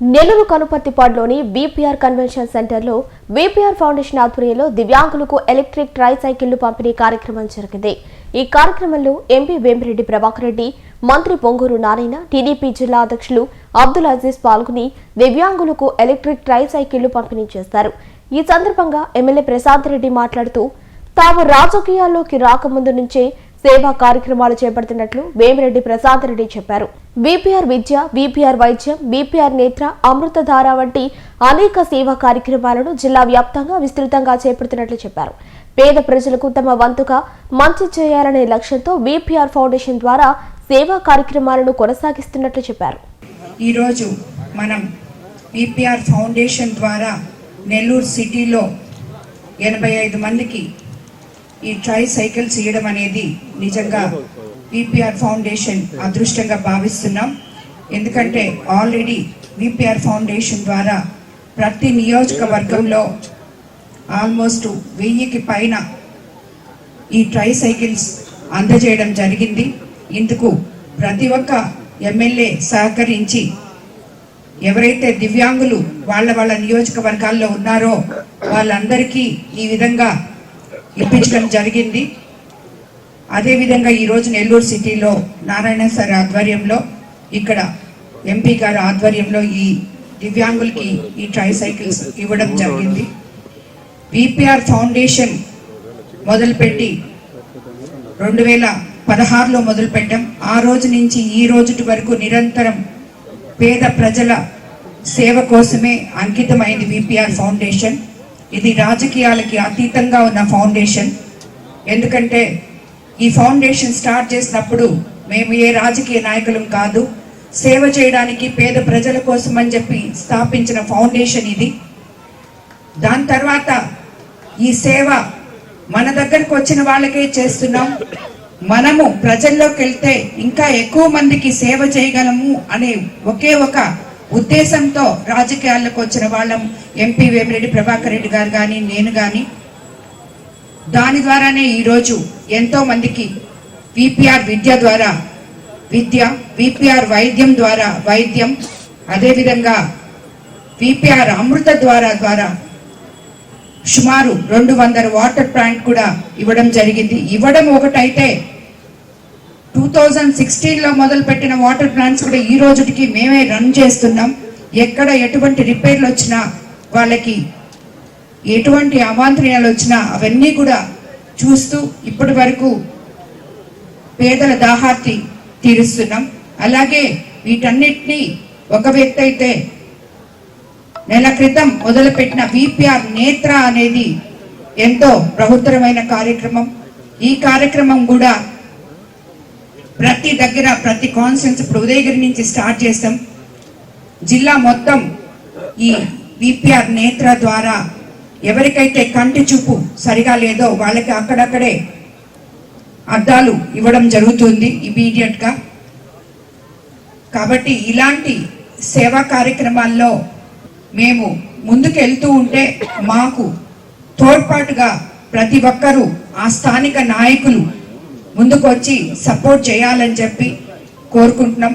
నెల్లూరు కనుపర్తిపాడులోని BPR convention సెంటర్లో BPR foundation ఆధ్వర్యంలో దివ్యాంగులకు ఎలక్ట్రిక్ ట్రై సైకిళ్ళు పంపిణీ కార్యక్రమం జరిగింది. ఈ కార్యక్రమంలో ఎంపీ వేమిరెడ్డి ప్రభాకర్ రెడ్డి మంత్రి పొంగూరు నారాయణ టీడీపీ జిల్లా అధ్యక్షులు అబ్దుల్ అజీజ్ పాల్గొని దివ్యాంగులకు ఎలక్ట్రిక్ ట్రై సైకిళ్ళు పంపిణీ చేశారు ఈ సందర్భంగా ఎమ్మెల్యే ప్రశాంత్ రెడ్డి మాట్లాడుతూ తాము రాజకీయాల్లోకి రాకముందు నుంచే సేవా కార్యక్రమాలు చేపడుతున్నట్లు వేమిరెడ్డి ప్రసాద్ రెడ్డి చెప్పారు. బీపీఆర్ విద్య బీపీఆర్ వైద్యం బీపీఆర్ నేత్ర అమృతధార వంటి అనేక సేవా కార్యక్రమాలను జిల్లా వ్యాప్తంగా విస్తృతంగా చేపడుతున్నట్లు చెప్పారు. పేద ప్రజలకు తమ వంతుగా మంచి చేయాలనే లక్ష్యంతో బీపీఆర్ ఫౌండేషన్ ద్వారా సేవా కార్యక్రమాలను కొనసాగిస్తున్నట్లు చెప్పారు. ఈరోజు మనం బీపీఆర్ ఫౌండేషన్ ద్వారా నెల్లూరు సిటీలో ఎనభై ఐదు మందికి ఈ ట్రై సైకిల్స్ చేయడం అనేది నిజంగా విపిఆర్ ఫౌండేషన్ అదృష్టంగా భావిస్తున్నాం. ఎందుకంటే ఆల్రెడీ విపిఆర్ ఫౌండేషన్ ద్వారా ప్రతి నియోజకవర్గంలో ఆల్మోస్ట్ వెయ్యికి పైన ఈ ట్రై సైకిల్స్ అందజేయడం జరిగింది. ఇందుకు ప్రతి ఒక్క ఎమ్మెల్యే సహకరించి ఎవరైతే దివ్యాంగులు వాళ్ళ వాళ్ళ నియోజకవర్గాల్లో ఉన్నారో వాళ్ళందరికీ ఈ విధంగా ఇప్పించడం జరిగింది. అదేవిధంగా ఈరోజు నెల్లూరు సిటీలో నారాయణ సార్ ఆధ్వర్యంలో ఇక్కడ ఎంపీ గారి ఆధ్వర్యంలో ఈ దివ్యాంగులకి ఈ ట్రై సైకిల్స్ ఇవ్వడం జరిగింది. విపిఆర్ ఫౌండేషన్ మొదలుపెట్టి రెండు వేల పదహారులో మొదలుపెట్టాం. ఆ రోజు నుంచి ఈ రోజుటి వరకు నిరంతరం పేద ప్రజల సేవ కోసమే అంకితమైంది విపిఆర్ ఫౌండేషన్ ఇది రాజకీయాలకి అతీతంగా ఉన్న ఫౌండేషన్. ఎందుకంటే ఈ ఫౌండేషన్ స్టార్ట్ చేసినప్పుడు మేము ఏ రాజకీయ నాయకులం కాదు సేవ చేయడానికి పేద ప్రజల కోసం అని చెప్పి స్థాపించిన ఫౌండేషన్ ఇది. దాని తర్వాత ఈ సేవ మన దగ్గరకు వచ్చిన వాళ్ళకే చేస్తున్నాం. మనము ప్రజల్లోకి వెళ్తే ఇంకా ఎక్కువ మందికి సేవ చేయగలము అనే ఒకే ఒక ఉద్దేశంతో రాజకీయాల్లోకి వచ్చిన వాళ్ళం ఎంపీ వేమిరెడ్డి ప్రభాకర్ రెడ్డి గారు కానీ నేను కానీ దాని ద్వారానే ఈరోజు ఎంతో మందికి విపిఆర్ విద్య ద్వారా విద్య విపిఆర్ వైద్యం ద్వారా వైద్యం అదేవిధంగా విపిఆర్ అమృత ద్వారా ద్వారా సుమారు రెండు వందల వాటర్ ప్లాంట్ కూడా ఇవ్వడం జరిగింది. ఇవ్వడం ఒకటైతే థౌజండ్ సిక్స్టీన్లో మొదలుపెట్టిన వాటర్ ప్లాంట్స్ కూడా ఈ రోజుకి మేమే రన్ చేస్తున్నాం. ఎక్కడ ఎటువంటి రిపేర్లు వచ్చినా వాళ్ళకి ఎటువంటి అవాంతర్యాలు వచ్చినా అవన్నీ కూడా చూస్తూ ఇప్పటి వరకు పేదల దాహార్తి తీరుస్తున్నాం. అలాగే వీటన్నిటినీ ఒక వ్యక్తి అయితే నెల క్రితం మొదలుపెట్టిన విపిఆర్ నేత్ర అనేది ఎంతో ప్రభుత్వమైన కార్యక్రమం. ఈ కార్యక్రమం కూడా ప్రతి దగ్గర ప్రతి కాన్సెన్స్ ఇప్పుడు ఉదయగిరి నుంచి స్టార్ట్ చేస్తాం. జిల్లా మొత్తం ఈ విపిఆర్ నేత్ర ద్వారా ఎవరికైతే కంటి చూపు సరిగా లేదో వాళ్ళకి అక్కడక్కడే అద్దాలు ఇవ్వడం జరుగుతుంది ఇమీడియట్గా కాబట్టి ఇలాంటి సేవా కార్యక్రమాల్లో మేము ముందుకెళ్తూ ఉంటే మాకు తోడ్పాటుగా ప్రతి ఒక్కరూ ఆ స్థానిక నాయకులు ముందుకు వచ్చి సపోర్ట్ చేయాలని చెప్పి కోరుకుంటున్నాం.